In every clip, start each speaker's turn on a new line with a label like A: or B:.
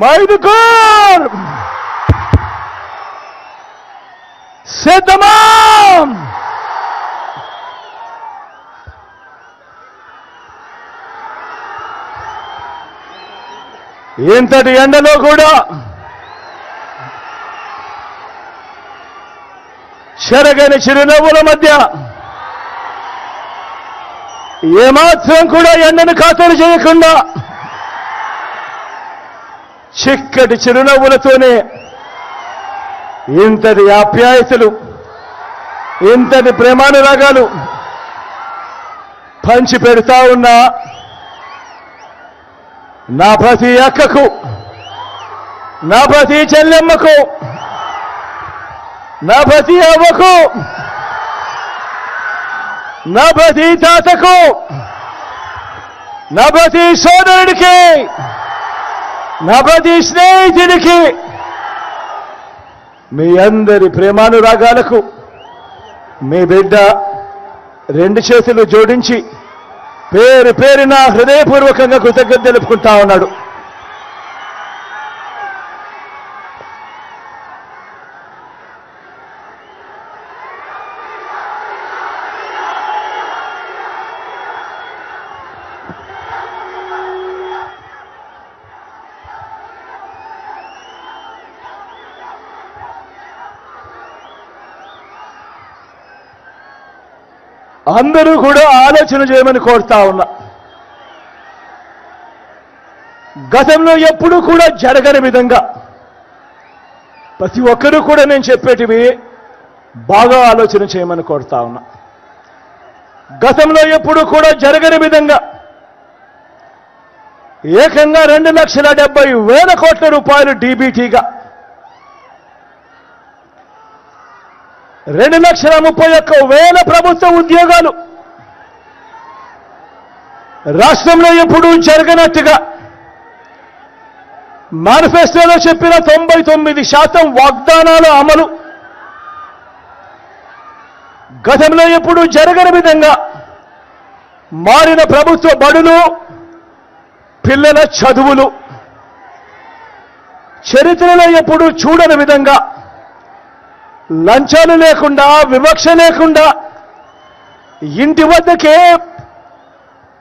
A: మైదుకూర్ సిద్ధమా! ఇంతటి ఎండలో కూడా చెరగని చిరునవ్వుల మధ్య ఏమాత్రం కూడా ఎండను ఖాతరు చేయకుండా చిక్కటి చిరునవ్వులతోనే ఇంతటి ఆప్యాయతలు ఇంతటి ప్రేమానురాగాలు పంచి పెడతా ఉన్నా నా ప్రతి అక్కకు నా ప్రతి చెల్లెమ్మకు నా ప్రతి అవ్వకు నా ప్రతి తాతకు నా ప్రతి సోదరుడికి నబది స్నేహితుడికి మీ అందరి ప్రేమానురాగాలకు మీ బిడ్డ రెండు చేతులు జోడించి పేరు పేరున హృదయపూర్వకంగా కృతజ్ఞత తెలుపుకుంటా ఉన్నాడు. అందరూ కూడా ఆలోచన చేయమని కోరుతా ఉన్నా. గతంలో ఎప్పుడూ కూడా జరగని విధంగా ప్రతి ఒక్కరూ కూడా నేను చెప్పేటివి బాగా ఆలోచన చేయమని కోరుతా ఉన్నా. గతంలో ఎప్పుడూ కూడా జరగని విధంగా ఏకంగా రెండు లక్షల డెబ్బై వేల కోట్ల రూపాయలు డీబీటీగా రెండు లక్షల ముప్పై ఒక్క వేల ప్రభుత్వ ఉద్యోగాలు రాష్ట్రంలో ఎప్పుడూ జరగనట్టుగా మేనిఫెస్టోలో చెప్పిన తొంభై తొమ్మిది శాతం వాగ్దానాల అమలు గతంలో ఎప్పుడూ జరగని విధంగా మారిన ప్రభుత్వ బడులు పిల్లల చదువులు చరిత్రలో ఎప్పుడూ చూడని విధంగా లంచాలు లేకుండా వివక్ష లేకుండా ఇంటి వద్దకే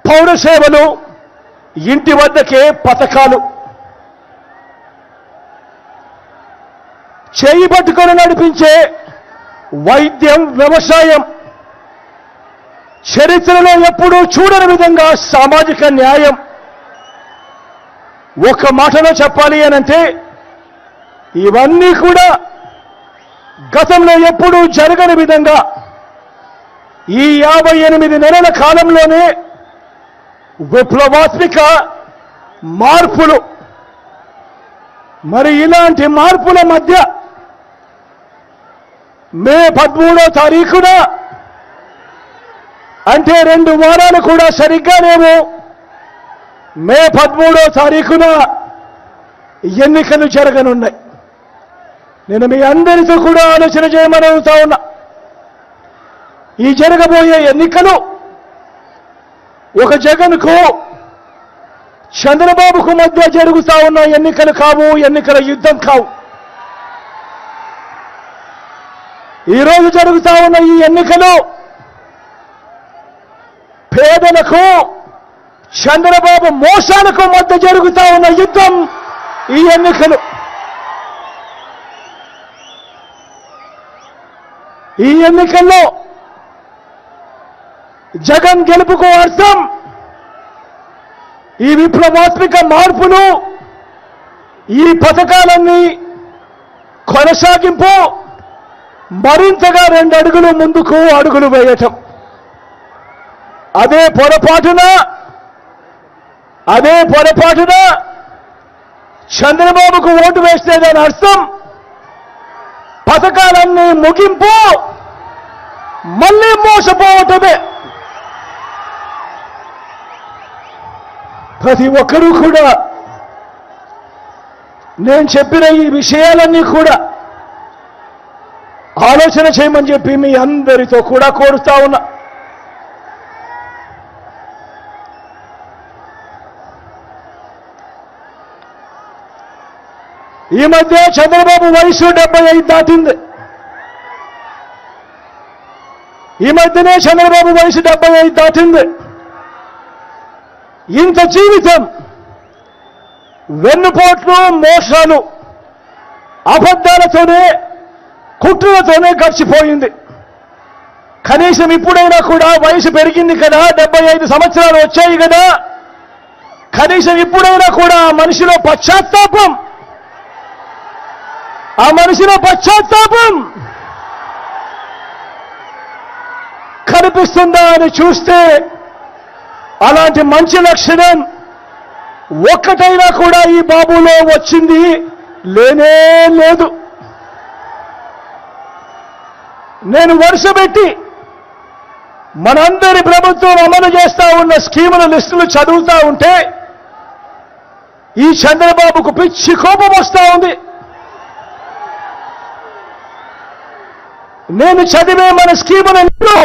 A: పౌర సేవలు ఇంటి వద్దకే పథకాలు చేయి పట్టుకొని నడిపించే వైద్యం వ్యవసాయం చరిత్రలో ఎప్పుడూ చూడని విధంగా సామాజిక న్యాయం. ఒక మాటలో చెప్పాలి అనంటే ఇవన్నీ కూడా గతంలో ఎప్పుడూ జరగని విధంగా ఈ యాభై ఎనిమిది నెలల కాలంలోనే విప్లవాత్మిక మార్పులు మరి ఇలాంటి మార్పుల మధ్య మే పదమూడో తారీఖున అంటే రెండు వారాలు కూడా సరిగ్గా లేవు మే పదమూడో తారీఖున ఎన్నికలు జరగనున్నాయి. నేను మీ అందరితో కూడా ఆలోచన చేయమని అడుగుతా ఉన్నా. ఈ జరగబోయే ఎన్నికలు ఒక జగన్కు చంద్రబాబుకు మధ్య జరుగుతా ఉన్న ఎన్నికలు కావు ఎన్నికల యుద్ధం కావు. ఈరోజు జరుగుతా ఉన్న ఈ ఎన్నికలు పేదలకు చంద్రబాబు మోసాలకు మధ్య జరుగుతా ఉన్న యుద్ధం ఈ ఎన్నికలు. ఈ ఎన్నికల్లో జగన్ గెలుపుకు అర్థం. ఈ విప్లవాత్మిక మార్పులు ఈ పథకాలన్నీ కొనసాగింపు మరింతగా రెండు అడుగులు ముందుకు అడుగులు వేయటం. అదే పొరపాటున అదే పొరపాటున చంద్రబాబుకు ఓటు వేస్తే దాని అర్థం పథకాలన్నీ ముగింపు మళ్ళీ మోసపోవటమే. ప్రతి ఒక్కరూ కూడా నేను చెప్పిన ఈ విషయాలన్నీ కూడా ఆలోచన చేయమని చెప్పి మీ అందరితో కూడా కోరుతా ఉన్నా. ఈ మధ్య చంద్రబాబు వయసు డెబ్బై ఐదు దాటింది. ఈ మధ్యనే చంద్రబాబు వయసు డెబ్బై ఐదు దాటింది. ఇంత జీవితం వెన్నుపోట్లు మోసాలు అబద్ధాలతోనే కుట్రలతోనే గడిచిపోయింది. కనీసం ఇప్పుడైనా కూడా వయసు పెరిగింది కదా డెబ్బై ఐదు సంవత్సరాలు వచ్చాయి కదా. కనీసం ఇప్పుడైనా కూడా మనిషిలో పశ్చాత్తాపం ఆ మనిషిలో పశ్చాత్తాపం కనిపిస్తుందా అని చూస్తే అలాంటి మంచి లక్షణం ఒక్కటైనా కూడా ఈ బాబులో వచ్చింది లేనే లేదు. నేను వరుస పెట్టి మనందరి ప్రభుత్వం అమలు చేస్తా ఉన్న స్కీముల లిస్టులు చదువుతా ఉంటే ఈ చంద్రబాబుకు పిచ్చి కోపం వస్తూ ఉంది. నేను చదివే మన స్కీములలో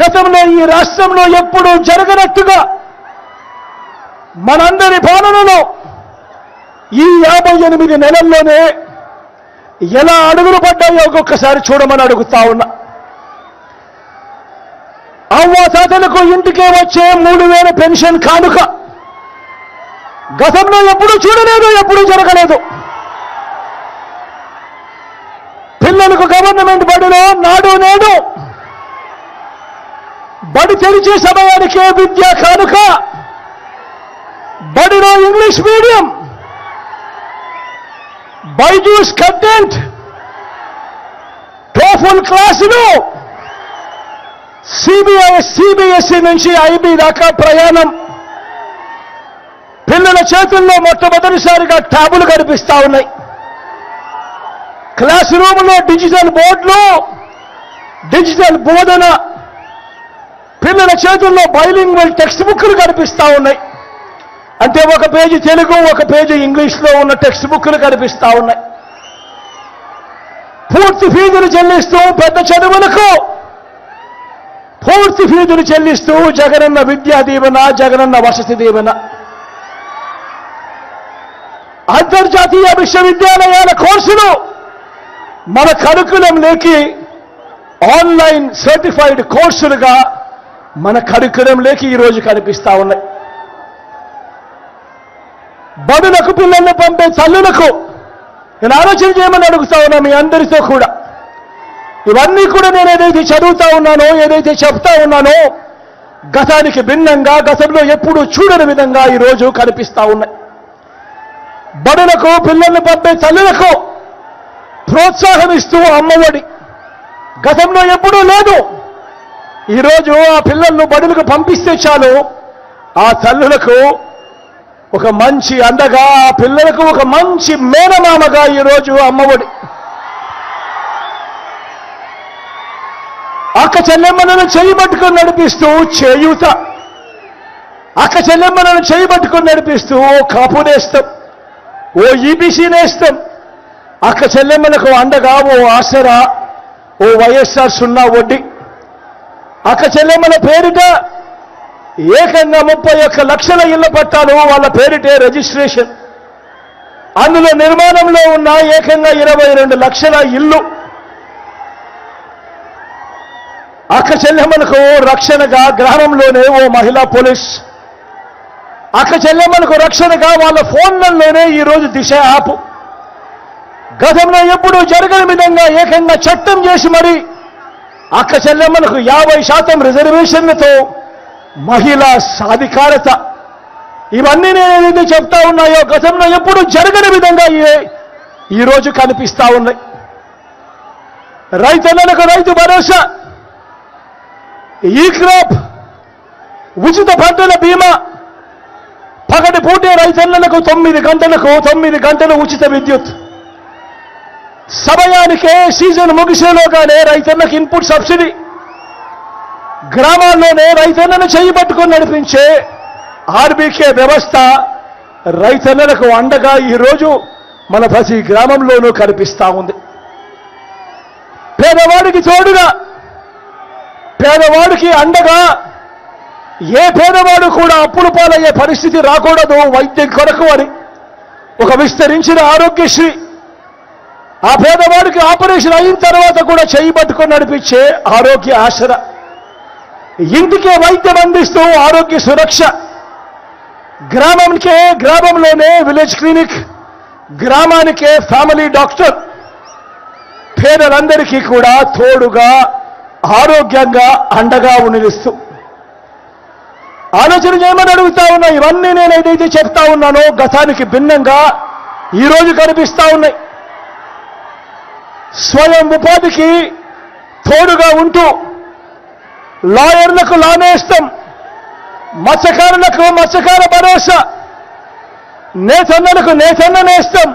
A: గతంలో ఈ రాష్ట్రంలో ఎప్పుడూ జరగనట్టుగా మనందరి పాలనలో ఈ యాభై ఎనిమిది నెలల్లోనే ఎలా అడుగులు పడ్డాయో ఒక్కొక్కసారి చూడమని అడుగుతా ఉన్నా. అవ్వాతాతలకు ఇంటికే వచ్చే మూడు వేల పెన్షన్ కానుక గతంలో ఎప్పుడూ చూడలేదు ఎప్పుడూ జరగలేదు పిల్లలకు గవర్నమెంట్ బడిలో నాడు నేడు బడి తెరిచే సమయానికే విద్యా కానుక. బడిలో English medium Byju's content TOEFL క్లాసులు సిబిఐ సిబిఎస్ఈ నుంచి ఐబీ దాకా ప్రయాణం. పిల్లల చేతుల్లో మొట్టమొదటిసారిగా ట్యాబులు కనిపిస్తా ఉన్నాయి. క్లాస్ రూమ్లో డిజిటల్ బోర్డులు డిజిటల్ బోధన పిల్లల చేతుల్లో బైలింగ్వల్ టెక్స్ట్ బుక్లు కనిపిస్తూ ఉన్నాయి. అంటే ఒక పేజీ తెలుగు ఒక పేజీ ఇంగ్లీష్లో ఉన్న టెక్స్ట్ బుక్లు కనిపిస్తా ఉన్నాయి. పూర్తి ఫీజులు చెల్లిస్తూ పెద్ద చదువులకు పూర్తి ఫీజులు చెల్లిస్తూ జగనన్న విద్యా దీవెన జగనన్న వసతి దీవెన. అంతర్జాతీయ విశ్వవిద్యాలయాల కోర్సులు మన కరికులంలోకి ఆన్లైన్ సర్టిఫైడ్ కోర్సులుగా మన కరికులంలోకి ఈరోజు కనిపిస్తా ఉన్నాయి. బడులకు పిల్లల్ని పంపే తల్లులకు నేను ఆలోచన చేయమని అడుగుతా ఉన్నా మీ అందరితో కూడా. ఇవన్నీ కూడా నేను ఏదైతే చదువుతా ఉన్నానో ఏదైతే చెప్తా ఉన్నానో గతానికి భిన్నంగా గతంలో ఎప్పుడూ చూడని విధంగా ఈరోజు కనిపిస్తా ఉన్నాయి. బడులకు పిల్లల్ని పంపే తల్లులకు ప్రోత్సాహం ఇస్తూ అమ్మఒడి. గతంలో ఎప్పుడూ లేదు. ఈరోజు ఆ పిల్లలను బడులకు పంపిస్తే చాలు. ఆ తల్లులకు ఒక మంచి అండగా ఆ పిల్లలకు ఒక మంచి మేనమామగా ఈరోజు అమ్మఒడి. అక్క చెల్లెమ్మలను చేయి పట్టుకొని నడిపిస్తూ చేయూత. అక్క చెల్లెమ్మలను చేయి పట్టుకొని నడిపిస్తూ ఓ కాపు నేస్తం ఓ ఈబీసీ నేస్తం. అక్క చెల్లెమ్మలకు అండగా ఓ ఆసరా ఓ వైఎస్ఆర్ సున్నా వడ్డీ అక్క చెల్లెమ్మల పేరిట ఏకంగా ముప్పై ఒక్క లక్షల ఇళ్ళ పట్టాలు వాళ్ళ పేరిటే రిజిస్ట్రేషన్ అందులో నిర్మాణంలో ఉన్న ఏకంగా ఇరవై రెండు లక్షల ఇల్లు అక్క చెల్లెమ్మలకు రక్షణగా గ్రామంలోనే ఓ మహిళా పోలీస్. అక్క చెల్లెమ్మలకు రక్షణగా వాళ్ళ ఫోన్లలోనే ఈరోజు దిశ యాప్. గతంలో ఎప్పుడూ జరగని విధంగా ఏకంగా చట్టం చేసి మరి అక్క చెల్లెమ్మలకు యాభై శాతం రిజర్వేషన్లతో మహిళా సాధికారత. ఇవన్నీ నేను ఏదైతే చెప్తా ఉన్నాయో గతంలో ఎప్పుడూ జరగని విధంగా ఈ- ఈరోజు కనిపిస్తా ఉన్నాయి. రైతన్నలకు రైతు భరోసా ఈ క్రాప్ ఉచిత పంటల బీమా పగటి పూటే రైతన్నలకు తొమ్మిది గంటలకు తొమ్మిది గంటలు ఉచిత విద్యుత్. సమయానికే సీజన్ ముగిసేలోగానే రైతన్నకు ఇన్పుట్ సబ్సిడీ. గ్రామాల్లోనే రైతన్నను చేయి పట్టుకొని నడిపించే ఆర్బీకే వ్యవస్థ రైతన్నలకు అండగా ఈరోజు మన ప్రతి గ్రామంలోనూ కనిపిస్తా ఉంది. పేదవాడికి తోడుగా పేదవాడికి అండగా ఏ పేదవాడు కూడా అప్పులు పాలయ్యే పరిస్థితి రాకూడదు వైద్యం కొరకు అని ఒక విస్తరించిన ఆరోగ్యశ్రీ ఆ పేదవాడికి ఆపరేషన్ అయిన తర్వాత కూడా చేయి పట్టుకొని నడిపించే ఆరోగ్య ఆసర ఇంటికే వైద్యం అందిస్తూ ఆరోగ్య సురక్ష. గ్రామంకే గ్రామంలోనే విలేజ్ క్లినిక్ గ్రామానికే ఫ్యామిలీ డాక్టర్. పేదలందరికీ కూడా తోడుగా ఆరోగ్యంగా అండగా నిలుస్తూ ఆలోచన చేయమని అడుగుతా ఉన్నా ఇవన్నీ నేను ఏదైతే చెప్తా ఉన్నానో గతానికి భిన్నంగా ఈరోజు కనిపిస్తా ఉన్నాయి. స్వయం ఉపాధికి తోడుగా ఉంటూ లాయర్లకు లానేస్తాం మత్స్యకారులకు మత్స్యకార భరోసా నేతన్నలకు నేతన్న నేస్తాం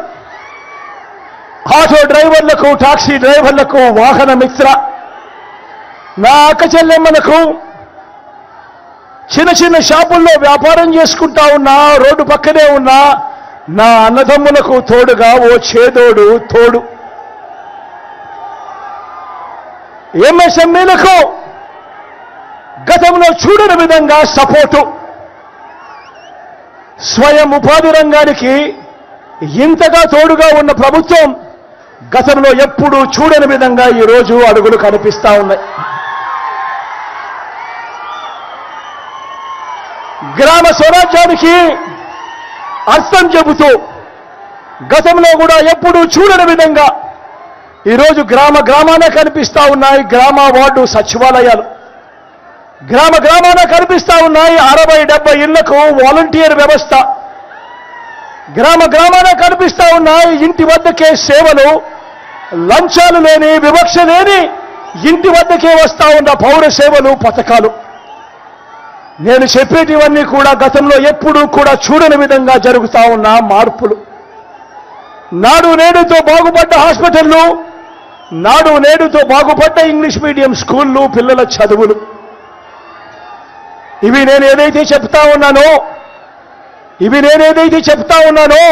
A: ఆటో డ్రైవర్లకు టాక్సీ డ్రైవర్లకు వాహన మిత్ర నా అక్క చెల్లెమ్మలకు చిన్న చిన్న షాపుల్లో వ్యాపారం చేసుకుంటా ఉన్నా రోడ్డు పక్కనే ఉన్నా నా అన్నదమ్ములకు తోడుగా ఓ చేదోడు తోడు. ఎంఎస్ఎంఈలకు గతంలో చూడని విధంగా సపోర్టు. స్వయం ఉపాధి రంగానికి ఇంతగా తోడుగా ఉన్న ప్రభుత్వం గతంలో ఎప్పుడూ చూడని విధంగా ఈరోజు అడుగులు కనిపిస్తా ఉన్నాయి. గ్రామ స్వరాజ్యానికి అర్థం చెబుతూ గతంలో కూడా ఎప్పుడూ చూడని విధంగా ఈరోజు గ్రామ గ్రామాన కనిపిస్తా ఉన్నాయి గ్రామ వార్డు సచివాలయాలు. గ్రామ గ్రామాన కనిపిస్తా ఉన్నాయి అరవై డెబ్బై ఇళ్ళకు వాలంటీర్ వ్యవస్థ. గ్రామ గ్రామాన కనిపిస్తా ఉన్నాయి ఇంటి వద్దకే సేవలు. లంచాలు లేని వివక్ష లేని ఇంటి వద్దకే వస్తూ ఉన్న పౌర సేవలు పథకాలు. నేను చెప్పేటివన్నీ కూడా గతంలో ఎప్పుడూ కూడా చూడని విధంగా జరుగుతూ ఉన్న మార్పులు. నాడు నేడుతో బాగుపడ్డ హాస్పిటళ్ళు నాడు నేడుతో బాగుపడ్డ ఇంగ్లీష్ మీడియం స్కూళ్ళు పిల్లల చదువులు. ఇవి నేను ఏదైతే చెప్తా ఉన్నానో ఇవి నేనేదైతే చెప్తా ఉన్నానో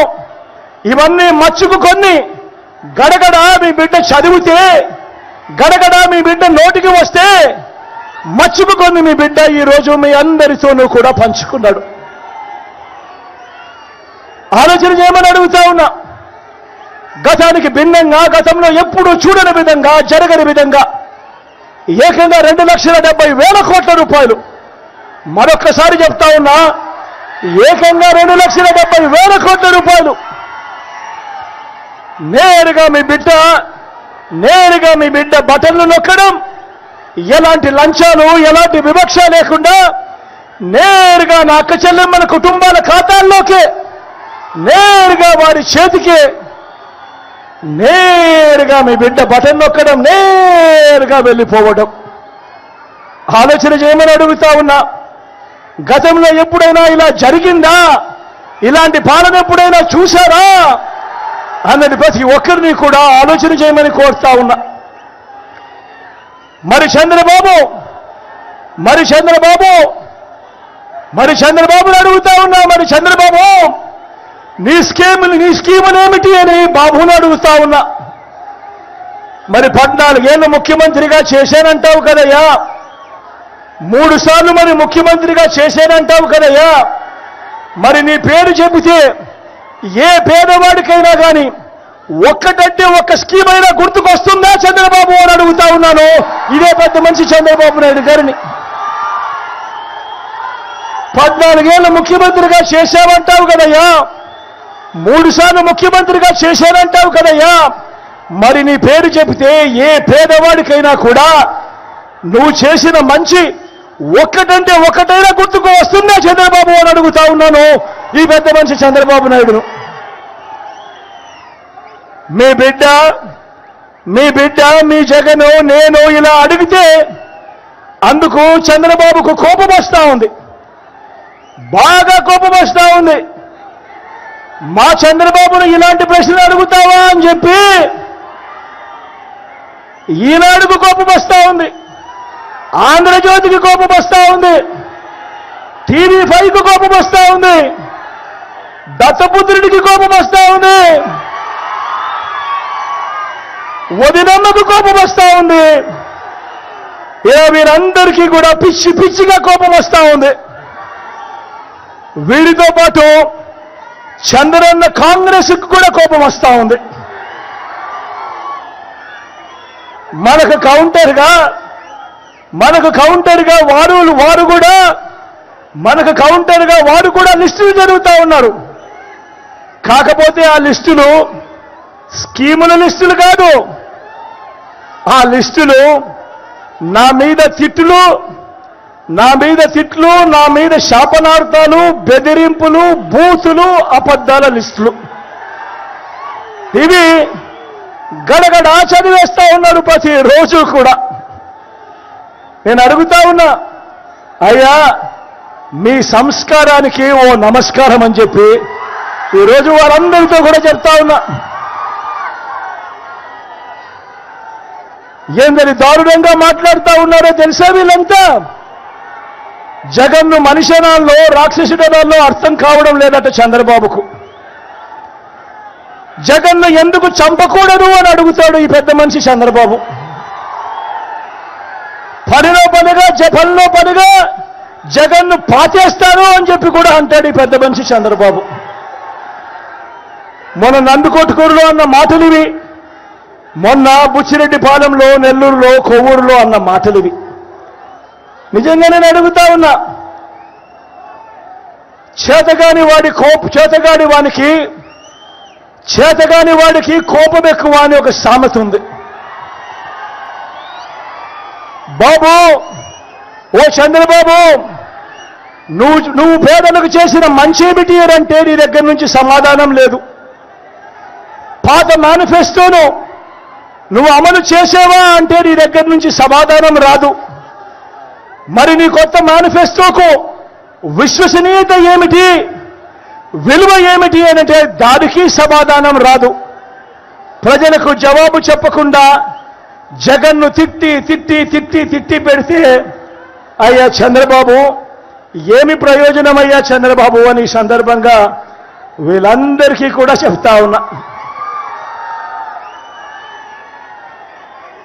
A: ఇవన్నీ మచ్చుకు కొన్ని గడగడ మీ బిడ్డ చదివితే గడగడ మీ బిడ్డ నోటికి వస్తే మచ్చుకు కొన్ని మీ బిడ్డ ఈరోజు మీ అందరితోనూ కూడా పంచుకున్నాడు. ఆలోచన చేయమని అడుగుతా ఉన్నా. గతానికి భిన్నంగా గతంలో ఎప్పుడూ చూడని విధంగా జరగని విధంగా. ఏకంగా రెండు లక్షల డెబ్బై వేల కోట్ల రూపాయలు. మరొక్కసారి చెప్తా ఉన్నా ఏకంగా రెండు లక్షల డెబ్బై వేల కోట్ల రూపాయలు. నేరుగా మీ బిడ్డ నేరుగా మీ బిడ్డ బటన్లు నొక్కడం ఎలాంటి లంచాలు ఎలాంటి వివక్ష లేకుండా నేరుగా నా అక్క చెల్లెమ్మల కుటుంబాల ఖాతాల్లోకే నేరుగా వారి చేతికి నేరుగా మీ బిడ్డ బటన్ నొక్కడం నేరుగా వెళ్ళిపోవడం. ఆలోచన చేయమని అడుగుతా ఉన్నా. గతంలో ఎప్పుడైనా ఇలా జరిగిందా? ఇలాంటి పాలన ఎప్పుడైనా చూశారా? అన్నది ప్రతి ఒక్కరిని కూడా ఆలోచన చేయమని కోరుతా ఉన్నా. మరి చంద్రబాబు మరి చంద్రబాబు మరి చంద్రబాబుని అడుగుతా ఉన్నా మరి చంద్రబాబు! నీ స్కీములు నీ స్కీములు ఏమిటి అని బాబుని అడుగుతా ఉన్నా. మరి పద్నాలుగేళ్ళు ముఖ్యమంత్రిగా చేశానంటావు కదయ్యా? మూడు సార్లు మరి ముఖ్యమంత్రిగా చేశానంటావు కదయ్యా? మరి నీ పేరు చెబితే ఏ పేదవాడికైనా కానీ ఒక్కటంటే ఒక్క స్కీమ్ అయినా గుర్తుకొస్తుందా చంద్రబాబు అని అడుగుతా ఉన్నాను. ఇదే పెద్ద మనిషి చంద్రబాబు నాయుడు గారిని. పద్నాలుగేళ్ళు ముఖ్యమంత్రిగా చేశామంటావు కదయ్యా? మూడుసార్లు ముఖ్యమంత్రిగా చేశానంటావు కదయ్యా. మరి నీ పేరు చెబితే ఏ పేదవాడికైనా కూడా నువ్వు చేసిన మంచి ఒక్కటంటే ఒక్కటైనా గుర్తుకు వస్తుందా చంద్రబాబు అని అడుగుతా ఉన్నాను. ఈ పెద్ద మనిషి చంద్రబాబు నాయుడును. మీ బిడ్డ మీ బిడ్డ మీ జగను నేను ఇలా అడిగితే అందుకు చంద్రబాబుకు కోపం వస్తా ఉంది. బాగా కోపం వస్తా ఉంది. మా చంద్రబాబును ఇలాంటి ప్రశ్నలు అడుగుతావా అని చెప్పి ఈనాడుకు కోపం వస్తా ఉంది. ఆంధ్రజ్యోతికి కోపం వస్తా ఉంది. టీవీ ఫైవ్కి కోపం వస్తా ఉంది. దత్తపుత్రుడికి కోపం వస్తా ఉంది. వదినమ్మకు కోపం వస్తా ఉంది. ఇలా వీరందరికీ కూడా పిచ్చి పిచ్చిగా కోపం వస్తా ఉంది. వీరితో పాటు చంద్రన్న కాంగ్రెస్ కూడా కోపం వస్తా ఉంది. మనకు కౌంటర్గా మనకు కౌంటర్గా వారు వారు కూడా మనకు కౌంటర్గా వారు కూడా లిస్టులు జరుగుతూ ఉన్నారు. కాకపోతే ఆ లిస్టులు స్కీముల లిస్టులు కాదు. ఆ లిస్టులు నా మీద తిట్టులు నా మీద తిట్లు నా మీద శాపనార్థాలు బెదిరింపులు బూతులు అబద్ధాల లిస్టులు. ఇవి గడగడ చదివేస్తా ఉన్నారు ప్రతి రోజు కూడా. నేను అడుగుతా ఉన్నా అయ్యా మీ సంస్కారానికి ఓ నమస్కారం అని చెప్పి ఈరోజు వారందరితో కూడా చెప్తా ఉన్నా. ఏందని దారుణంగా మాట్లాడుతూ ఉన్నారో తెలుసా వీళ్ళంతా? జగన్ను మనిషనాల్లో రాక్షసుడనాల్లో అర్థం కావడం లేదట చంద్రబాబుకు. జగన్ను ఎందుకు చంపకూడదు అని అడుగుతాడు ఈ పెద్ద మనిషి చంద్రబాబు. పనిలో పనిగా జపంలో పనిగా జగన్ను పాతేస్తారు అని చెప్పి కూడా అంటాడు ఈ పెద్ద మనిషి చంద్రబాబు. మొన్న నందుకొట్టుకూరులో అన్న మాటలు ఇవి మొన్న బుచ్చిరెడ్డిపాలెంలో నెల్లూరులో కొవ్వూరులో అన్న మాటలు ఇవి నిజంగా నేను అడుగుతా ఉన్నా. చేతగాని వాడి కోప చేతగాని వానికి చేతగాని వాడికి కోపం ఎక్కువ అని ఒక సామెత ఉంది. బాబు ఓ చంద్రబాబు నువ్వు నువ్వు పేదలకు చేసిన మంచి అంటే నీ దగ్గర నుంచి సమాధానం లేదు. పాత మేనిఫెస్టోను నువ్వు అమలు చేసేవా అంటే నీ దగ్గర నుంచి సమాధానం రాదు. మరి నీ కొత్త మేనిఫెస్టోకు విశ్వసనీయత ఏమిటి? విలువ ఏమిటి అంటే దానికి సమాధానం రాదు. ప్రజలకు జవాబు చెప్పకుండా జగన్ను తిట్టి తిట్టి తిట్టి తిట్టి పెడితే అయ్యా చంద్రబాబు ఏమి ప్రయోజనం అయ్యా చంద్రబాబు అని సందర్భంగా వీళ్ళందరికీ కూడా చెప్తా ఉన్నా.